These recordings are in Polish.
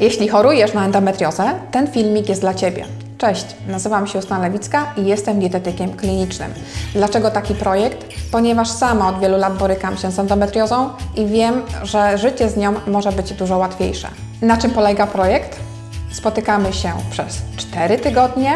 Jeśli chorujesz na endometriozę, ten filmik jest dla Ciebie. Cześć, nazywam się Justyna Lewicka i jestem dietetykiem klinicznym. Dlaczego taki projekt? Ponieważ sama od wielu lat borykam się z endometriozą i wiem, że życie z nią może być dużo łatwiejsze. Na czym polega projekt? Spotykamy się przez 4 tygodnie.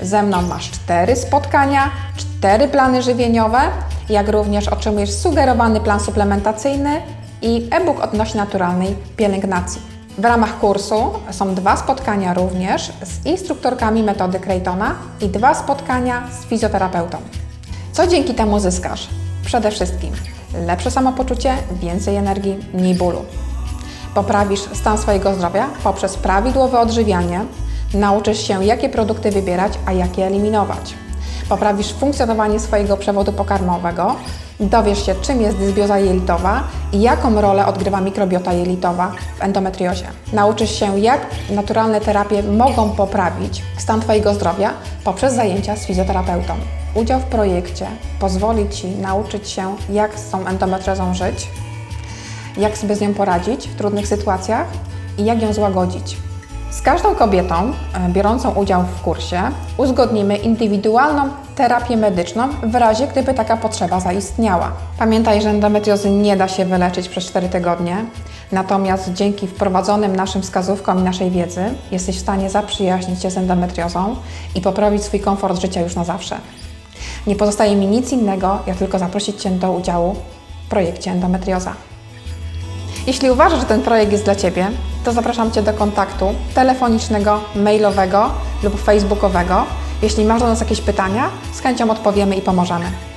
Ze mną masz 4 spotkania, 4 plany żywieniowe, jak również otrzymujesz sugerowany plan suplementacyjny i e-book odnośnie naturalnej pielęgnacji. W ramach kursu są dwa spotkania również z instruktorkami metody Creighton'a i dwa spotkania z fizjoterapeutą. Co dzięki temu zyskasz? Przede wszystkim lepsze samopoczucie, więcej energii, mniej bólu. Poprawisz stan swojego zdrowia poprzez prawidłowe odżywianie, nauczysz się, jakie produkty wybierać, a jakie eliminować. Poprawisz funkcjonowanie swojego przewodu pokarmowego, dowiesz się, czym jest dysbioza jelitowa i jaką rolę odgrywa mikrobiota jelitowa w endometriozie. Nauczysz się, jak naturalne terapie mogą poprawić stan Twojego zdrowia poprzez zajęcia z fizjoterapeutą. Udział w projekcie pozwoli Ci nauczyć się, jak z tą endometriozą żyć, jak sobie z nią poradzić w trudnych sytuacjach i jak ją złagodzić. Z każdą kobietą e, biorącą udział w kursie uzgodnimy indywidualną terapię medyczną w razie, gdyby taka potrzeba zaistniała. Pamiętaj, że endometriozy nie da się wyleczyć przez 4 tygodnie, natomiast dzięki wprowadzonym naszym wskazówkom i naszej wiedzy jesteś w stanie zaprzyjaźnić się z endometriozą i poprawić swój komfort życia już na zawsze. Nie pozostaje mi nic innego, jak tylko zaprosić Cię do udziału w projekcie Endometrioza. Jeśli uważasz, że ten projekt jest dla Ciebie, to zapraszam Cię do kontaktu telefonicznego, mailowego lub facebookowego. Jeśli masz do nas jakieś pytania, z chęcią odpowiemy i pomożemy.